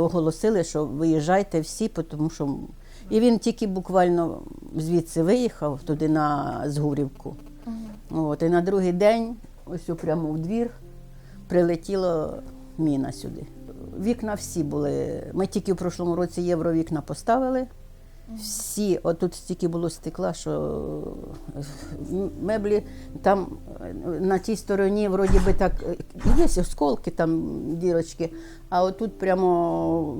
оголосили, що виїжджайте всі, тому що. І він тільки буквально звідси виїхав туди на Згурівку. От, і на другий день, ось прямо в двір, прилетіло міна сюди. Вікна всі були. Ми тільки в прошлому році євровікна поставили. Всі, отут стільки було стекла, що е, меблі там е, на тій стороні, вроді би так, е, є осколки, там дірочки, а отут прямо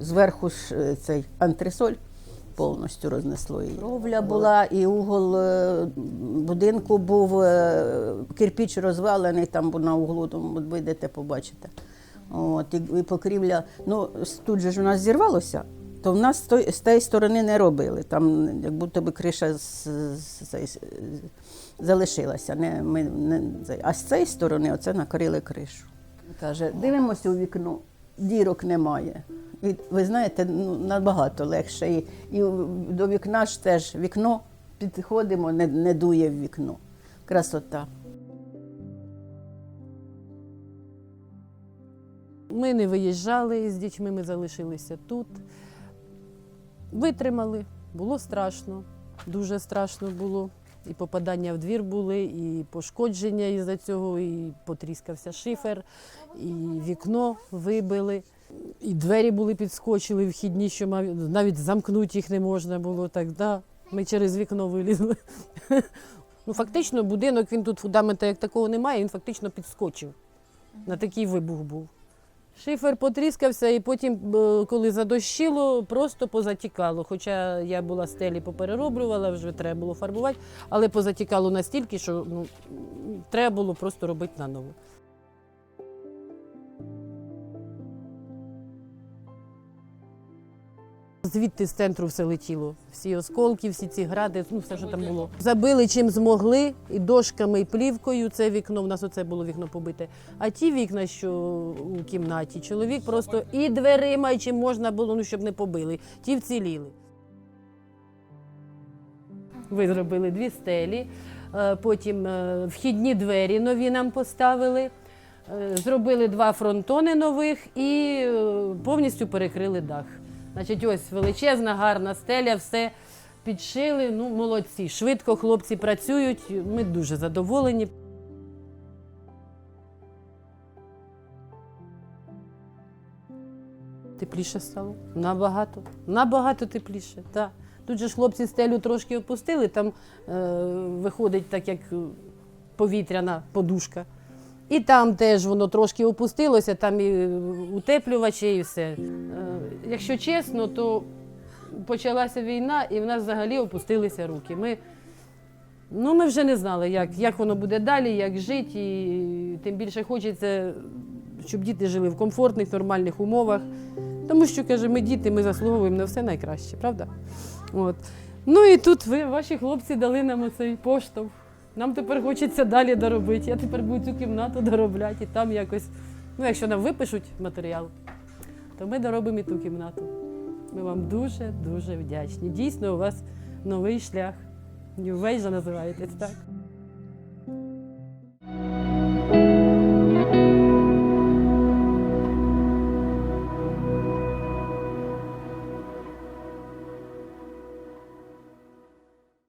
зверху ж цей антресоль повністю рознесло її. Кровля була, і угол будинку був, кирпіч розвалений, там на углу, там от вийдете, побачите. От, і покрівля, ну, тут же ж у нас зірвалося, то в нас з тієї сторони не робили. Там як будто би криша залишилася. Не, ми, не, а з цієї сторони оце накрили кришу. Каже, дивимося у вікно, дірок немає. І ви знаєте, ну, набагато легше. І, і до вікна ж теж вікно підходимо, не, не дує в вікно. Красота. Ми не виїжджали з дітьми, ми залишилися тут. Витримали, було страшно, дуже страшно було. І попадання в двір були, і пошкодження із-за цього, і потріскався шифер, і вікно вибили, і двері були підскочили вхідні, що мав- навіть замкнути їх не можна було. Так, да, ми через вікно вилізли. Ну, фактично, будинок він тут фундамента як такого немає, він фактично підскочив. На такий вибух був. Шифер потріскався, і потім, коли задощило, просто позатікало. Хоча я була стелі поперероблювала, вже треба було фарбувати, але позатікало настільки, що ну, треба було просто робити наново. Звідти з центру все летіло. Всі осколки, всі ці гради, ну все, що там було. Забили чим змогли, і дошками, і плівкою. Це вікно, в нас оце було вікно побите. А ті вікна, що у кімнаті, чоловік просто і дверима, і чим можна було, ну щоб не побили. Ті вціліли. Ви зробили дві стелі, е, потім е, вхідні двері нові нам поставили. Е, Зробили два фронтони нових і повністю перекрили дах. Значить, ось величезна, гарна стеля, все підшили. Ну, молодці. Швидко хлопці працюють. Ми дуже задоволені. Тепліше стало. Набагато. Набагато тепліше. Так. Тут же ж хлопці стелю трошки опустили, там е, виходить так, як е, повітряна подушка. І там теж воно трошки опустилося, там і утеплювачі, і все. Якщо чесно, то почалася війна, і в нас взагалі опустилися руки. Ми, ну, ми вже не знали, як, як воно буде далі, як жити. І тим більше хочеться, щоб діти жили в комфортних, нормальних умовах. Тому що, каже, ми діти, ми заслуговуємо на все найкраще, правда? От. Ну і тут ви, ваші хлопці, дали нам оцей поштовх. Нам тепер хочеться далі доробити. Я тепер буду цю кімнату доробляти і там якось. Ну, якщо нам випишуть матеріал, то ми доробимо і ту кімнату. Ми вам дуже дуже вдячні. Дійсно, у вас новий шлях. Нювейжа називаєтесь, так?